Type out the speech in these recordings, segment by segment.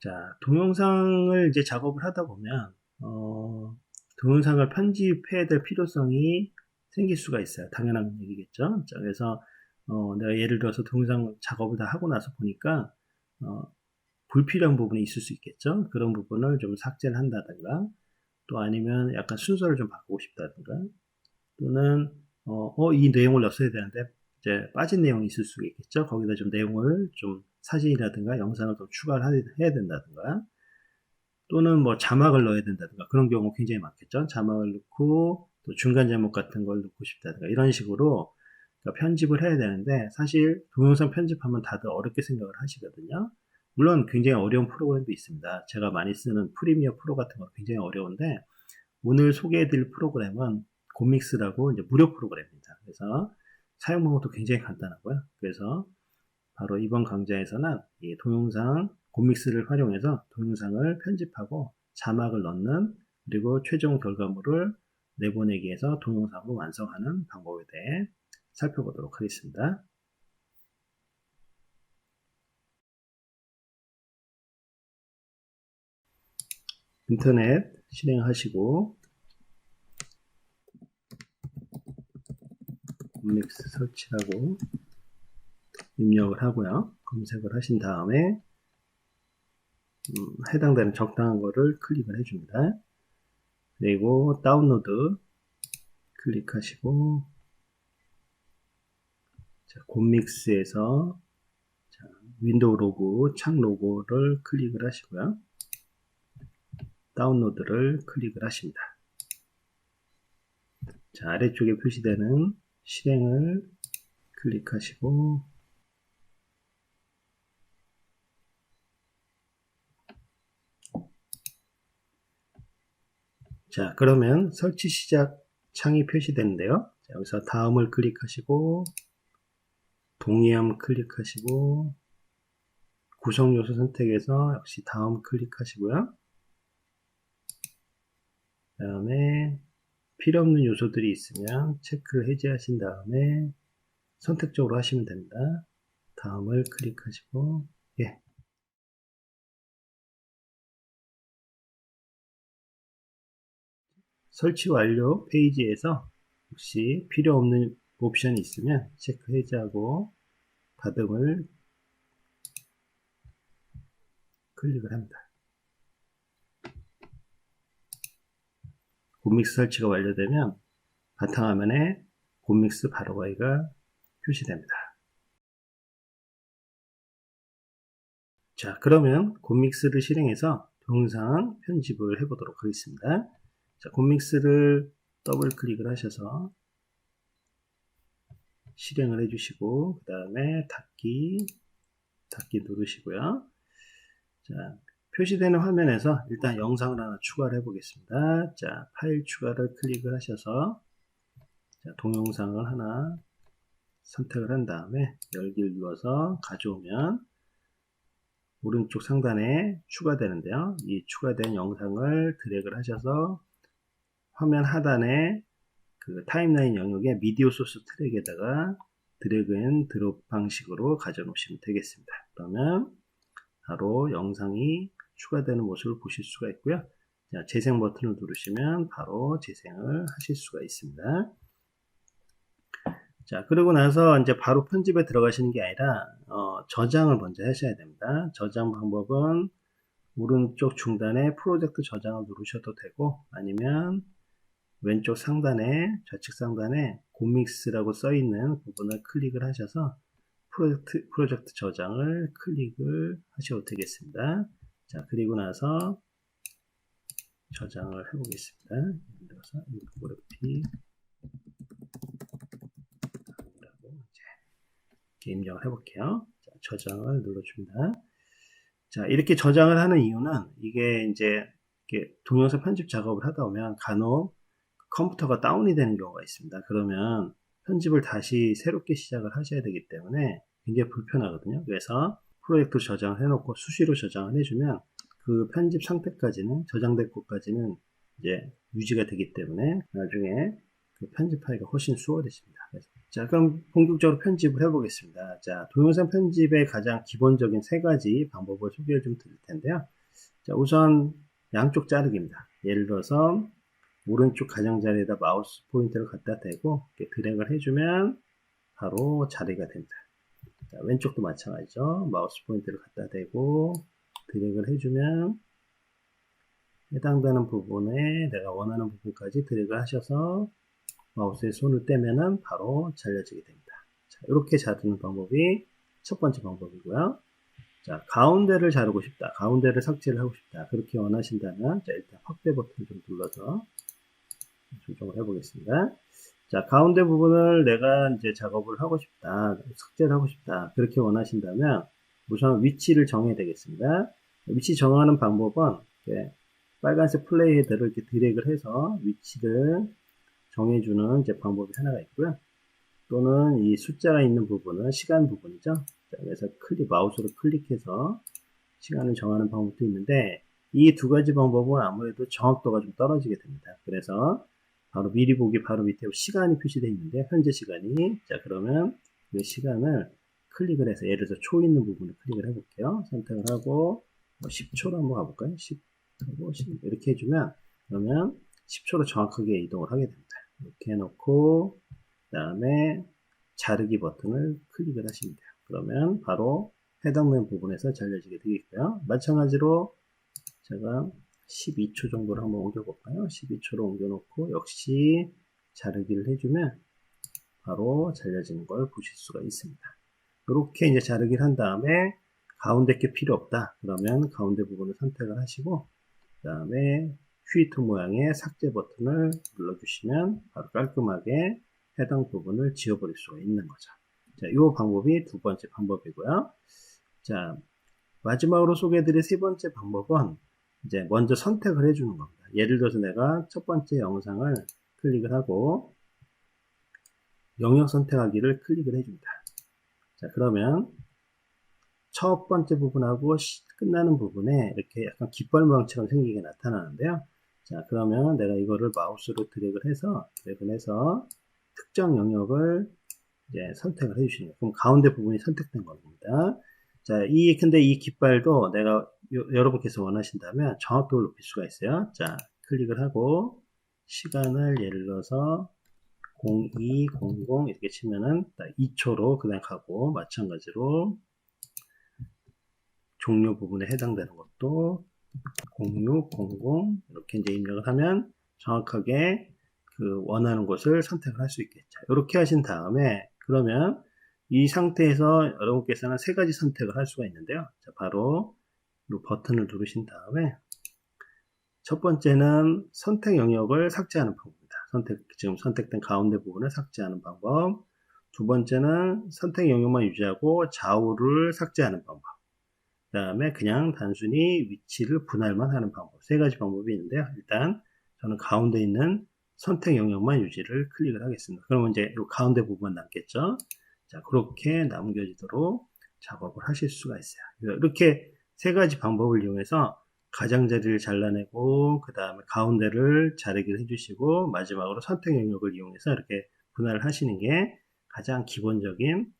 자, 동영상을 이제 작업을 하다 보면, 어, 동영상을 편집해야 될 필요성이 생길 수가 있어요. 당연한 얘기겠죠. 자, 그래서, 어, 내가 예를 들어서 동영상 작업을 다 하고 나서 보니까, 어, 불필요한 부분이 있을 수 있겠죠. 그런 부분을 좀 삭제를 한다든가, 또 아니면 약간 순서를 좀 바꾸고 싶다든가, 또는, 어, 어, 이 내용을 넣었어야 되는데, 이제 빠진 내용이 있을 수 있겠죠. 거기다 좀 내용을 좀 사진이라든가 영상을 더 추가를 해야 된다든가 또는 뭐 자막을 넣어야 된다든가 그런 경우 굉장히 많겠죠. 자막을 넣고 또 중간 제목 같은 걸 넣고 싶다든가 이런 식으로 그러니까 편집을 해야 되는데 사실 동영상 편집하면 다들 어렵게 생각을 하시거든요. 물론 굉장히 어려운 프로그램도 있습니다. 제가 많이 쓰는 프리미어 프로 같은 거 굉장히 어려운데 오늘 소개해드릴 프로그램은 곰믹스라고 이제 무료 프로그램입니다. 그래서 사용 방법도 굉장히 간단하고요. 그래서 바로 이번 강좌에서는 이 동영상 곰믹스를 활용해서 동영상을 편집하고 자막을 넣는 그리고 최종 결과물을 내보내기 위해서 동영상으로 완성하는 방법에 대해 살펴보도록 하겠습니다. 인터넷 실행하시고 곰믹스 설치하고 입력을 하고요. 검색을 하신 다음에 음, 해당되는 적당한 거를 클릭을 해줍니다. 그리고 다운로드 클릭하시고 자, 곰믹스에서 자, 윈도우 로고 창 로고를 클릭을 하시고요. 다운로드를 클릭을 하십니다. 자, 아래쪽에 표시되는 실행을 클릭하시고 자, 그러면 설치 시작 창이 표시되는데요. 자, 여기서 다음을 클릭하시고 동의함 클릭하시고 구성 요소 선택해서 역시 다음 클릭하시고요. 그 다음에 필요 없는 요소들이 있으면 체크를 해제하신 다음에 선택적으로 하시면 됩니다. 다음을 클릭하시고 설치 완료 페이지에서 혹시 필요 없는 옵션이 있으면 체크 해제하고 가등을 클릭을 합니다. 곰믹스 설치가 완료되면 바탕화면에 곰믹스 바로가이가 표시됩니다. 자 그러면 곰믹스를 실행해서 동영상 편집을 해보도록 하겠습니다. 자, 곰믹스를 더블 클릭을 하셔서 실행을 해주시고 그 다음에 닫기 닫기 누르시고요. 자, 표시되는 화면에서 일단 영상을 하나 추가를 해보겠습니다. 자, 파일 추가를 클릭을 하셔서 자, 동영상을 하나 선택을 한 다음에 열기를 눌러서 가져오면 오른쪽 상단에 추가되는데요. 이 추가된 영상을 드래그를 하셔서 화면 하단에 그 타임라인 영역에 미디어 소스 트랙에다가 드래그 앤 드롭 방식으로 가져 놓으시면 되겠습니다. 그러면 바로 영상이 추가되는 모습을 보실 수가 있고요. 자, 재생 버튼을 누르시면 바로 재생을 하실 수가 있습니다. 자, 그리고 나서 이제 바로 편집에 들어가시는 게 아니라, 어, 저장을 먼저 하셔야 됩니다. 저장 방법은 오른쪽 중단에 프로젝트 저장을 누르셔도 되고, 아니면 왼쪽 상단에 좌측 상단에 곰믹스라고 써 있는 부분을 클릭을 하셔서 프로젝트, 프로젝트 저장을 클릭을 하셔도 되겠습니다. 자, 그리고 나서 저장을 해보겠습니다. 예를 들어서 인포그래피 이제 입력을 해볼게요. 자, 저장을 눌러줍니다. 자, 이렇게 저장을 하는 이유는 이게 이제 동영상 편집 작업을 하다 보면 간혹 컴퓨터가 다운이 되는 경우가 있습니다. 그러면 편집을 다시 새롭게 시작을 하셔야 되기 때문에 굉장히 불편하거든요. 그래서 프로젝트 저장을 해놓고 수시로 저장을 해주면 그 편집 상태까지는 저장될 것까지는 이제 유지가 되기 때문에 나중에 그 편집하기가 훨씬 수월해집니다. 자, 그럼 본격적으로 편집을 해보겠습니다. 자, 동영상 편집의 가장 기본적인 세 가지 방법을 소개를 좀 드릴 텐데요. 자, 우선 양쪽 자르기입니다. 예를 들어서 오른쪽 가장자리에다 마우스 포인터를 갖다 대고 드래그를 해주면 바로 자리가 됩니다. 자, 왼쪽도 마찬가지죠. 마우스 포인터를 갖다 대고 드래그를 해주면 해당되는 부분에 내가 원하는 부분까지 드래그 하셔서 마우스에 손을 떼면은 바로 잘려지게 됩니다. 자, 이렇게 자르는 방법이 첫 번째 방법이고요. 자, 가운데를 자르고 싶다. 가운데를 삭제를 하고 싶다. 그렇게 원하신다면, 자, 일단 확대 버튼을 좀 눌러서 조정을 해보겠습니다. 자, 가운데 부분을 내가 이제 작업을 하고 싶다. 삭제를 하고 싶다. 그렇게 원하신다면, 우선 위치를 정해야 되겠습니다. 위치 정하는 방법은, 빨간색 플레이 헤더를 이렇게 드래그를 해서 위치를 정해주는 이제 방법이 하나가 있고요. 또는 이 숫자가 있는 부분은 시간 부분이죠. 자, 그래서 클릭, 마우스로 클릭해서 시간을 정하는 방법도 있는데 이 두 가지 방법은 아무래도 정확도가 좀 떨어지게 됩니다. 그래서 바로 미리 보기 바로 밑에 시간이 표시되어 있는데 현재 시간이 자 그러면 이 시간을 클릭을 해서 예를 들어서 초 있는 부분을 클릭을 해볼게요. 선택을 하고 뭐 10초로 한번 가볼까요? 10 하고 10 이렇게 해주면 그러면 10초로 정확하게 이동을 하게 됩니다. 이렇게 해놓고 그 다음에 자르기 버튼을 클릭을 하시면 돼요. 그러면 바로 해당되는 부분에서 잘려지게 되겠고요. 마찬가지로 제가 12초 정도로 한번 옮겨볼까요? 12초로 옮겨놓고 역시 자르기를 해주면 바로 잘려지는 걸 보실 수가 있습니다. 이렇게 이제 자르기를 한 다음에 가운데 게 필요 없다. 그러면 가운데 부분을 선택을 하시고 그 다음에 퀴트 모양의 삭제 버튼을 눌러주시면 바로 깔끔하게 해당 부분을 지워버릴 수가 있는 거죠. 자, 이 방법이 두 번째 방법이고요. 자, 마지막으로 소개해드릴 세 번째 방법은 이제 먼저 선택을 해주는 겁니다. 예를 들어서 내가 첫 번째 영상을 클릭을 하고 영역 선택하기를 클릭을 해줍니다. 자, 그러면 첫 번째 부분하고 끝나는 부분에 이렇게 약간 깃발 모양처럼 생기게 나타나는데요. 자, 그러면 내가 이거를 마우스로 드래그를 해서, 드래그를 해서 특정 영역을 이제 선택을 해주시는 거예요. 그럼 가운데 부분이 선택된 겁니다. 자, 이, 근데 이 깃발도 내가 요, 여러분께서 원하신다면 정확도를 높일 수가 있어요. 자, 클릭을 하고 시간을 예를 들어서 0200 이렇게 치면은 2초로 그냥 가고 마찬가지로 종료 부분에 해당되는 것도 0600 이렇게 이제 입력을 하면 정확하게 그 원하는 곳을 선택을 할 수 있겠죠. 이렇게 하신 다음에 그러면 이 상태에서 여러분께서는 세 가지 선택을 할 수가 있는데요. 자, 바로 이 버튼을 누르신 다음에 첫 번째는 선택 영역을 삭제하는 방법입니다. 선택, 지금 선택된 가운데 부분을 삭제하는 방법. 두 번째는 선택 영역만 유지하고 좌우를 삭제하는 방법. 그 다음에 그냥 단순히 위치를 분할만 하는 방법. 세 가지 방법이 있는데요. 일단 저는 가운데 있는 선택 영역만 유지를 클릭을 하겠습니다. 그러면 이제 이 가운데 부분 남겠죠. 자, 그렇게 남겨지도록 작업을 하실 수가 있어요. 이렇게 세 가지 방법을 이용해서 가장자리를 잘라내고 그 다음에 가운데를 자르기를 해주시고 마지막으로 선택 영역을 이용해서 이렇게 분할을 하시는 게 가장 기본적인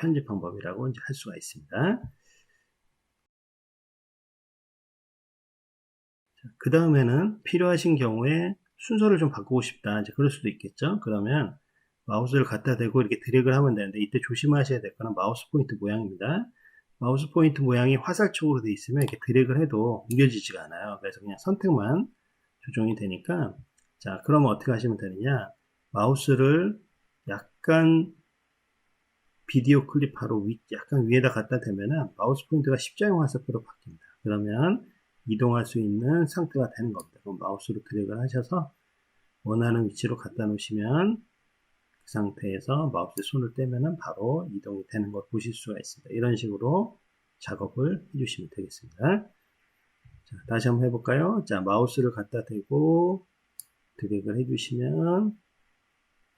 편집 방법이라고 이제 할 수가 있습니다. 그 다음에는 필요하신 경우에 순서를 좀 바꾸고 싶다. 이제 그럴 수도 있겠죠. 그러면 마우스를 갖다 대고 이렇게 드래그를 하면 되는데 이때 조심하셔야 될 거는 마우스 포인트 모양입니다. 마우스 포인트 모양이 화살촉으로 되어 있으면 이렇게 드래그를 해도 옮겨지지가 않아요. 그래서 그냥 선택만 조정이 되니까 자 그러면 어떻게 하시면 되느냐 마우스를 약간 비디오 클립 바로 위, 약간 위에다 갖다 대면은 마우스 포인트가 십자형 화살표로 바뀝니다. 그러면 이동할 수 있는 상태가 되는 겁니다. 그럼 마우스로 드래그를 하셔서 원하는 위치로 갖다 놓으시면 그 상태에서 마우스에 손을 떼면은 바로 이동이 되는 걸 보실 수가 있습니다. 이런 식으로 작업을 해주시면 되겠습니다. 자, 다시 한번 해볼까요? 자, 마우스를 갖다 대고 드래그를 해주시면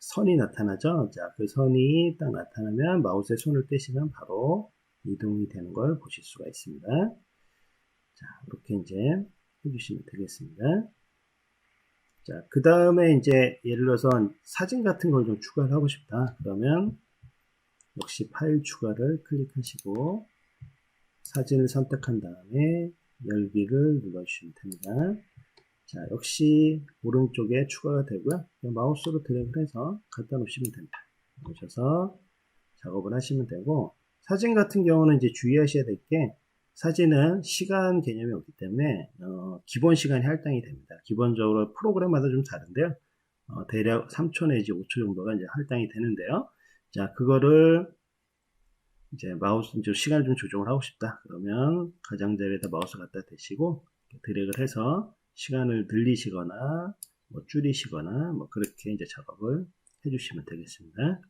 선이 나타나죠? 자, 그 선이 딱 나타나면 마우스에 손을 떼시면 바로 이동이 되는 걸 보실 수가 있습니다. 자, 이렇게 이제 해주시면 되겠습니다. 자, 그 다음에 이제 예를 들어서 사진 같은 걸 좀 추가를 하고 싶다. 그러면 역시 파일 추가를 클릭하시고 사진을 선택한 다음에 열기를 눌러주시면 됩니다. 자, 역시 오른쪽에 추가가 되고요. 마우스로 드래그를 해서 갖다 놓으시면 됩니다. 오셔서 작업을 하시면 되고 사진 같은 경우는 이제 주의하셔야 될 게 사진은 시간 개념이 없기 때문에 어, 기본 시간이 할당이 됩니다. 기본적으로 프로그램마다 좀 다른데요. 어, 대략 3초 내지 5초 정도가 이제 할당이 되는데요. 자, 그거를 이제 마우스 이제 시간을 좀 조정을 하고 싶다. 그러면 가장자리에다 마우스 갖다 대시고 드래그를 해서 시간을 늘리시거나 뭐 줄이시거나 뭐 그렇게 이제 작업을 해주시면 되겠습니다.